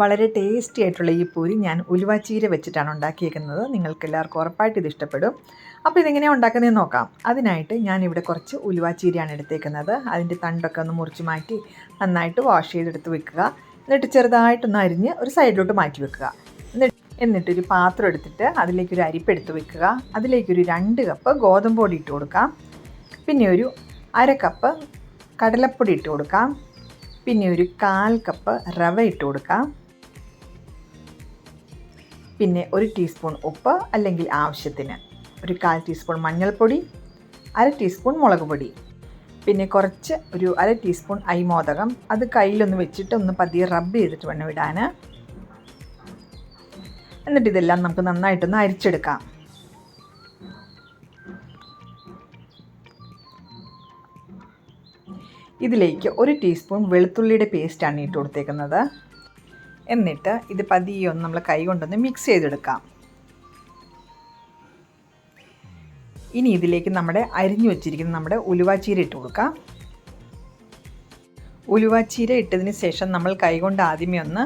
വളരെ ടേസ്റ്റി ആയിട്ടുള്ള ഈ പൂരി ഞാൻ ഉലുവാച്ചീര വെച്ചിട്ടാണ് ഉണ്ടാക്കിയേക്കുന്നത്. നിങ്ങൾക്ക് എല്ലാവർക്കും ഉറപ്പായിട്ട് ഇത് ഇഷ്ടപ്പെടും. അപ്പോൾ ഇതെങ്ങനെയാണ് ഉണ്ടാക്കുന്നതെന്ന് നോക്കാം. അതിനായിട്ട് ഞാൻ ഇവിടെ കുറച്ച് ഉലുവാച്ചീരയാണ് എടുത്തേക്കുന്നത്. അതിന്റെ തണ്ടൊക്കെ ഒന്ന് മുറിച്ച് മാറ്റി നന്നായിട്ട് വാഷ് ചെയ്തെടുത്ത് വെക്കുക. എന്നിട്ട് ചെറുതായിട്ടൊന്ന് അരിഞ്ഞ് ഒരു സൈഡിലോട്ട് മാറ്റി വെക്കുക. എന്നിട്ട് എന്നിട്ടൊരു പാത്രം എടുത്തിട്ട് അതിലേക്കൊരു അരിപ്പെടുത്ത് വെക്കുക. അതിലേക്കൊരു രണ്ട് കപ്പ് ഗോതമ്പ് പൊടി ഇട്ട് കൊടുക്കാം. പിന്നെ ഒരു അര കപ്പ് കടലപ്പൊടി ഇട്ട് കൊടുക്കാം. പിന്നെ ഒരു കാൽ കപ്പ് റവ ഇട്ട് കൊടുക്കാം. പിന്നെ ഒരു ടീസ്പൂൺ ഉപ്പ് അല്ലെങ്കിൽ ആവശ്യത്തിന്. ഒരു കാൽ ടീസ്പൂൺ മഞ്ഞൾപ്പൊടി അര ടീസ്പൂൺ മുളക് പൊടി. പിന്നെ കുറച്ച് ഒരു അര ടീസ്പൂൺ അരിമോദകം അത് കയ്യിലൊന്ന് വെച്ചിട്ട് ഒന്ന് പതിയെ റബ്ബ് ചെയ്തിട്ട് വേണം ഇടാൻ. എന്നിട്ട് ഇതെല്ലാം നമുക്ക് നന്നായിട്ടൊന്ന് അരിച്ചെടുക്കാം. ഇതിലേക്ക് ഒരു ടീസ്പൂൺ വെളുത്തുള്ളിയുടെ പേസ്റ്റാണ് ഇട്ട് കൊടുത്തേക്കുന്നത്. എന്നിട്ട് ഇത് പതിയെ ഒന്ന് നമ്മൾ കൈ കൊണ്ടൊന്ന് മിക്സ് ചെയ്തെടുക്കാം. ഇനി ഇതിലേക്ക് നമ്മുടെ അരിഞ്ഞു വെച്ചിരിക്കുന്ന നമ്മുടെ ഉലുവാച്ചീര ഇട്ട് കൊടുക്കാം. ഉലുവാച്ചീര ഇട്ടതിന് ശേഷം നമ്മൾ കൈകൊണ്ട് ആദ്യമേ ഒന്ന്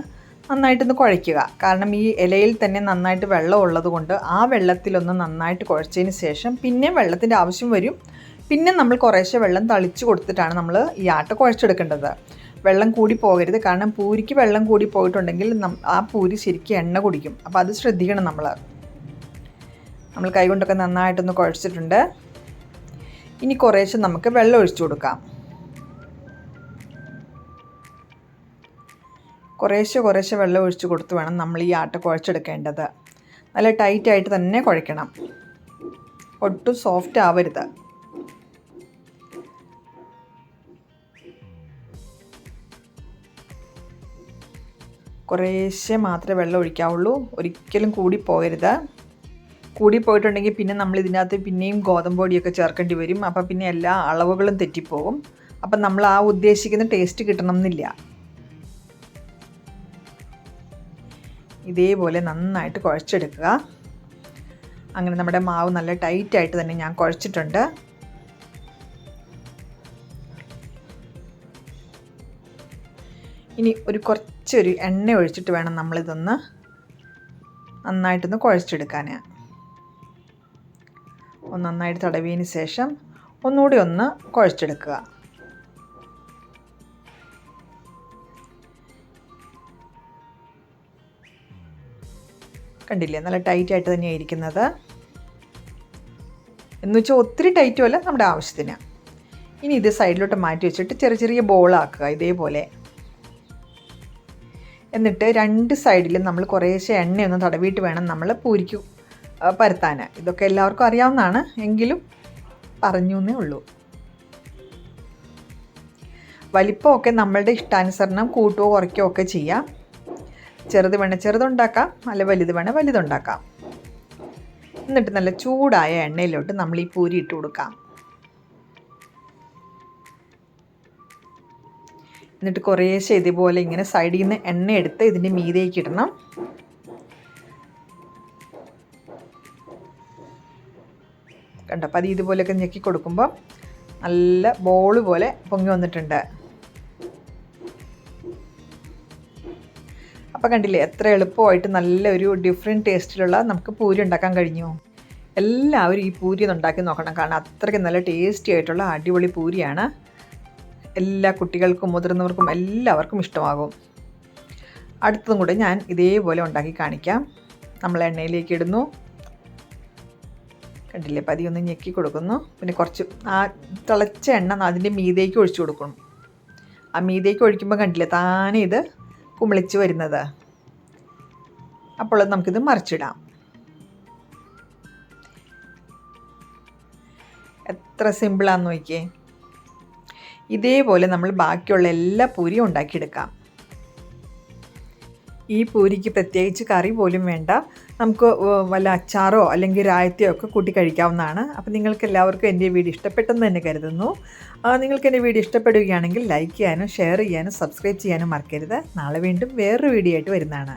നന്നായിട്ടൊന്ന് കുഴയ്ക്കുക. കാരണം ഈ ഇലയിൽ തന്നെ നന്നായിട്ട് വെള്ളം ഉള്ളത് കൊണ്ട് ആ വെള്ളത്തിലൊന്ന് നന്നായിട്ട് കുഴച്ചതിന് ശേഷം പിന്നെ വെള്ളത്തിന്റെ ആവശ്യം വരും. പിന്നെ നമ്മൾ കുറേശ്ശെ വെള്ളം തളിച്ച് കൊടുത്തിട്ടാണ് നമ്മൾ ഈ ആട്ട കുഴച്ചെടുക്കേണ്ടത്. വെള്ളം കൂടി പോകരുത്. കാരണം പൂരിക്ക് വെള്ളം കൂടി പോയിട്ടുണ്ടെങ്കിൽ ആ പൂരി ശരിക്കും എണ്ണ കുടിക്കും. അപ്പോൾ അത് ശ്രദ്ധിക്കണം നമ്മൾ നമ്മൾ കൈകൊണ്ടൊക്കെ നന്നായിട്ടൊന്ന് കുഴച്ചിട്ടുണ്ട്. ഇനി കുറേശ്ശെ നമുക്ക് വെള്ളം ഒഴിച്ചു കൊടുക്കാം. കുറേശ്ശെ കുറേശ്ശെ വെള്ളം ഒഴിച്ച് കൊടുത്ത് വേണം നമ്മൾ ഈ ആട്ട കുഴച്ചെടുക്കേണ്ടത്. നല്ല ടൈറ്റായിട്ട് തന്നെ കുഴയ്ക്കണം. ഒട്ടും സോഫ്റ്റ് ആവരുത്. കുറേശ്ശെ മാത്രമേ വെള്ളം ഒഴിക്കാവുള്ളൂ. ഒരിക്കലും കൂടി പോകരുത്. കൂടി പോയിട്ടുണ്ടെങ്കിൽ പിന്നെ നമ്മൾ ഇതിനകത്ത് പിന്നെയും ഗോതമ്പൊടിയൊക്കെ ചേർക്കേണ്ടി വരും. അപ്പം പിന്നെ എല്ലാ അളവുകളും തെറ്റിപ്പോകും. അപ്പം നമ്മൾ ആ ഉദ്ദേശിക്കുന്ന ടേസ്റ്റ് കിട്ടണം എന്നില്ല ഇതേപോലെ നന്നായിട്ട് കുഴച്ചെടുക്കുക. അങ്ങനെ നമ്മുടെ മാവ് നല്ല ടൈറ്റായിട്ട് തന്നെ ഞാൻ കുഴച്ചിട്ടുണ്ട്. ഇനി ഒരു കുറച്ചൊരു എണ്ണ ഒഴിച്ചിട്ട് വേണം നമ്മളിതൊന്ന് നന്നായിട്ടൊന്ന് കുഴച്ചെടുക്കാൻ ഒന്ന് നന്നായിട്ട് തടവിയതിന് ശേഷം ഒന്നുകൂടി ഒന്ന് കുഴച്ചെടുക്കുക. കണ്ടില്ലേ? നല്ല ടൈറ്റായിട്ട് തന്നെയാണ് ഇരിക്കുന്നത്. എന്ന് വെച്ചാൽ ഒത്തിരി ടൈറ്റും അല്ല നമ്മുടെ ആവശ്യത്തിന്. ഇനി ഇത് സൈഡിലോട്ട് മാറ്റി വെച്ചിട്ട് ചെറിയ ചെറിയ ബോളാക്കുക ഇതേപോലെ. എന്നിട്ട് രണ്ട് സൈഡിലും നമ്മൾ കുറേശ്ശെ എണ്ണയൊന്ന് തടവിയിട്ട് വേണം നമ്മൾ പൂരിക്ക് പരത്താൻ ഇതൊക്കെ എല്ലാവർക്കും അറിയാവുന്നതാണ് എങ്കിലും പറഞ്ഞു എന്നേ ഉള്ളൂ. വലിപ്പമൊക്കെ നമ്മളുടെ ഇഷ്ടാനുസരണം കൂട്ടുകയോ കുറയ്ക്കുകയോ ഒക്കെ ചെയ്യാം. ചെറുത് വേണേൽ ചെറുതുണ്ടാക്കാം അല്ല വലുത് വേണേൽ വലുതുണ്ടാക്കാം. എന്നിട്ട് നല്ല ചൂടായ എണ്ണയിലോട്ട് നമ്മൾ ഈ പൂരി ഇട്ട് കൊടുക്കാം. എന്നിട്ട് കുറേശ്ശെ ഇതുപോലെ ഇങ്ങനെ സൈഡിൽ നിന്ന് എണ്ണ എടുത്ത് ഇതിന്റെ മീതേക്ക് ഇടണം. കണ്ടോ? അപ്പം അത് ഇതുപോലെയൊക്കെ ഞെക്കി കൊടുക്കുമ്പോൾ നല്ല ബോൾ പോലെ പൊങ്ങി വന്നിട്ടുണ്ട്. അപ്പോൾ കണ്ടില്ലേ? എത്ര എളുപ്പമായിട്ട് നല്ല ഒരു ഡിഫറെന്റ് ടേസ്റ്റിലുള്ള നമുക്ക് പൂരി ഉണ്ടാക്കാൻ കഴിഞ്ഞു. എല്ലാവരും ഈ പൂരി ഒന്ന് ഉണ്ടാക്കി നോക്കണം. കാരണം അത്രയ്ക്ക് നല്ല ടേസ്റ്റി ആയിട്ടുള്ള അടിപൊളി പൂരിയാണ്. എല്ലാ കുട്ടികൾക്കും മുതിർന്നവർക്കും എല്ലാവർക്കും ഇഷ്ടമാകും. അടുത്തതും കൂടെ ഞാൻ ഇതേപോലെ ഉണ്ടാക്കി കാണിക്കാം. നമ്മൾ എണ്ണയിലേക്ക് ഇടുന്നു. കണ്ടില്ലേ? പതിയൊന്ന് ഞെക്കി കൊടുക്കുന്നു. പിന്നെ കുറച്ച് ആ തിളച്ച എണ്ണ അതിന്റെ മീതേക്ക് ഒഴിച്ചു കൊടുക്കണം. ആ മീതേക്ക് ഒഴിക്കുമ്പോൾ കണ്ടില്ലേ? താനേ ഇത് കുമിളിച്ച് വരുന്നത്. അപ്പോൾ നമുക്കിത് മറിച്ചിടാം. എത്ര സിമ്പിളാന്ന് നോക്കിയേ. ഇതേപോലെ നമ്മൾ ബാക്കിയുള്ള എല്ലാ പൂരിയും ഉണ്ടാക്കിയെടുക്കാം. ഈ പൂരിക്ക് പ്രത്യേകിച്ച് കറി പോലും വേണ്ട. നമുക്ക് വല്ല അച്ചാറോ അല്ലെങ്കിൽ രായത്തെയോ ഒക്കെ കൂട്ടി കഴിക്കാവുന്നതാണ്. അപ്പോൾ നിങ്ങൾക്ക് എല്ലാവർക്കും എന്റെ വീഡിയോ ഇഷ്ടപ്പെട്ടെന്ന് തന്നെ കരുതുന്നു. നിങ്ങൾക്ക് എന്റെ വീഡിയോ ഇഷ്ടപ്പെടുകയാണെങ്കിൽ ലൈക്ക് ചെയ്യാനും ഷെയർ ചെയ്യാനും സബ്സ്ക്രൈബ് ചെയ്യാനും മറക്കരുത്. നാളെ വീണ്ടും വേറൊരു വീഡിയോ ആയിട്ട് വരുന്നതാണ്.